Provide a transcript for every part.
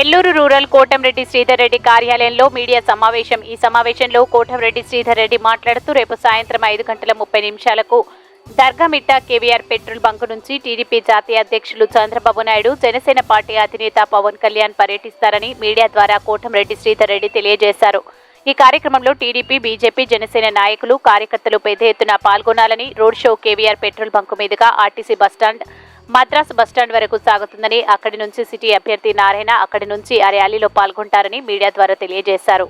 Nellore rural Kotamreddy Sridhar Reddy కార్యాలయంలో media సమావేశం. ఈ సమావేశంలో కోటంరెడ్డి శ్రీధర్ రెడ్డి మాట్లాడుతూ రేపు సాయంత్రం ఐదు గంటల ముప్పై నిమిషాలకు దర్గామిట్ట కేవీఆర్ పెట్రోల్ బంక్ నుంచి టీడీపీ జాతీయ అధ్యక్షులు చంద్రబాబు నాయుడు జనసేన పార్టీ అధినేత పవన్ కళ్యాణ్ పర్యటిస్తారని మీడియా ద్వారా కోటంరెడ్డి శ్రీధర్ రెడ్డి తెలియజేశారు. ఈ కార్యక్రమంలో టీడీపీ బీజేపీ జనసేన నాయకులు కార్యకర్తలు పెద్ద ఎత్తున పాల్గొనాలని road show KVR petrol bunk మీదుగా RTC bus stand Madras bus stand వరకు సాగుతుందని అక్కడి నుంచి సిటీ అభ్యర్థి నారాయణ అక్కడి నుంచి ఆ ర్యాలీలో పాల్గొంటారని మీడియా ద్వారా తెలియజేశారు.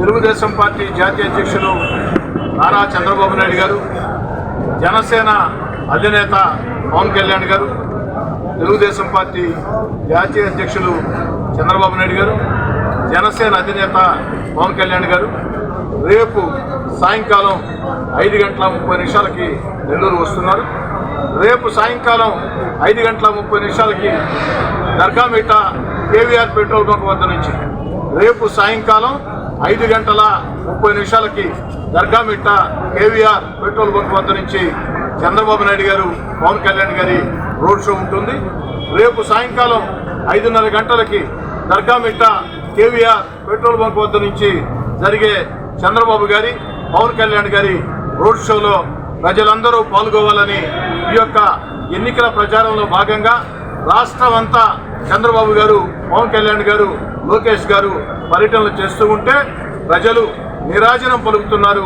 తెలుగుదేశం పార్టీ జాతీయ అధ్యక్షులు నారా చంద్రబాబు నాయుడు గారు జనసేన అధినేత పవన్ కళ్యాణ్ గారు తెలుగుదేశం పార్టీ జాతీయ అధ్యక్షులు చంద్రబాబు నాయుడు గారు జనసేన అధినేత పవన్ కళ్యాణ్ గారు రేపు సాయంకాలం ఐదు గంటల ముప్పై నిమిషాలకి నెల్లూరు వస్తున్నారు. రేపు సాయంకాలం ఐదు గంటల ముప్పై నిమిషాలకి దర్గామిట కేవీఆర్ పెట్రోల్ బంక్ వద్ద నుంచి రేపు సాయంకాలం ఐదు గంటల ముప్పై నిమిషాలకి దర్గామిట్ట కేవీఆర్ పెట్రోల్ బంక్ వద్ద నుంచి చంద్రబాబు నాయుడు గారు పవన్ కళ్యాణ్ గారి రోడ్ షో ఉంటుంది. రేపు సాయంకాలం ఐదున్నర గంటలకి దర్గామిట్ట కేవీఆర్ పెట్రోల్ బంక్ వద్ద నుంచి జరిగే చంద్రబాబు గారి పవన్ కళ్యాణ్ గారి రోడ్ షోలో ప్రజలందరూ పాల్గొవాలని ఈ యొక్క ఎన్నికల ప్రచారంలో భాగంగా రాష్ట్రం అంతా చంద్రబాబు గారు పవన్ కళ్యాణ్ గారు లోకేష్ గారు పర్యటనలు చేస్తూ ఉంటే ప్రజలు నిరాజనం పలుకుతున్నారు.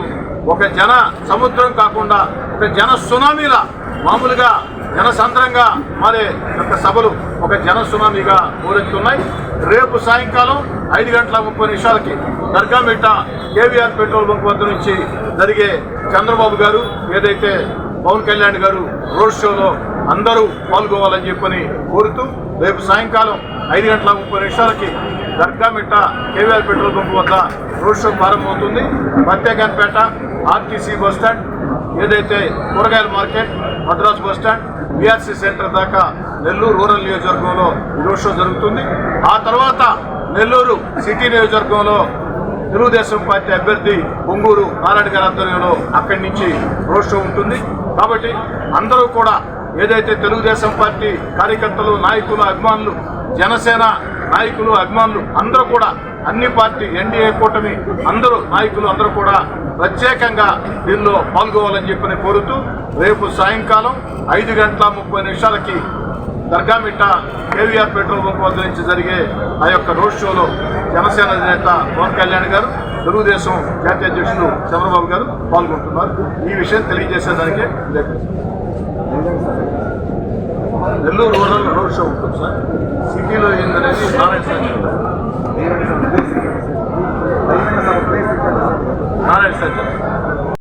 ఒక జన సముద్రం కాకుండా ఒక జన సునామీలా మామూలుగా జనసంద్రంగా మారే యొక్క సభలు ఒక జన సునామీగా ఊరెత్తున్నాయి. రేపు సాయంకాలం ఐదు గంటల ముప్పై నిమిషాలకి దర్గామిట్ట కేవీఆర్ పెట్రోల్ బంక్ వద్ద నుంచి జరిగే చంద్రబాబు గారు ఏదైతే పవన్ కళ్యాణ్ గారు రోడ్ షోలో అందరూ పాల్గొవాలని చెప్పని కోరుతూ రేపు సాయంకాలం ఐదు గంటల ముప్పై నిమిషాలకి దర్గామిట్ట కేవీఆర్ పెట్రోల్ బంక్ వద్ద రోడ్ షో ప్రారంభమవుతుంది. ప్రత్యేకంపేట ఆర్టీసీ బస్ స్టాండ్ ఏదైతే కూరగాయల market Madras bus stand BRC centre దాకా నెల్లూరు రూరల్ నియోజకవర్గంలో రోడ్ షో జరుగుతుంది. ఆ తర్వాత నెల్లూరు సిటీ నియోజకవర్గంలో తెలుగుదేశం పార్టీ అభ్యర్థి పొంగూరు నారాయణ గారి ఆధ్వర్యంలో అక్కడి నుంచి రోడ్ షో ఉంటుంది. కాబట్టి అందరూ కూడా ఏదైతే తెలుగుదేశం పార్టీ కార్యకర్తలు నాయకులు అభిమానులు జనసేన నాయకులు అభిమానులు అందరూ కూడా అన్ని పార్టీ ఎన్డీఏ కూటమి అందరూ నాయకులు అందరూ కూడా ప్రత్యేకంగా దీనిలో పాల్గొవాలని చెప్పని కోరుతూ రేపు సాయంకాలం ఐదు గంటల ముప్పై నిమిషాలకి దర్గామిట్ట కేవీఆర్ పెట్రోల్ బంక్ వద్ద నుంచి జరిగే ఆ యొక్క రోడ్ షోలో జనసేన అధినేత పవన్ కళ్యాణ్ గారు తెలుగుదేశం జాతీయ అధ్యక్షులు చంద్రబాబు గారు పాల్గొంటున్నారు. ఈ విషయం తెలియజేసేదానికే నెల్లూరు రూరల్ రోడ్ షో ఉంటుంది సార్. సిటీలో ఏందనేది నారాయణ సార్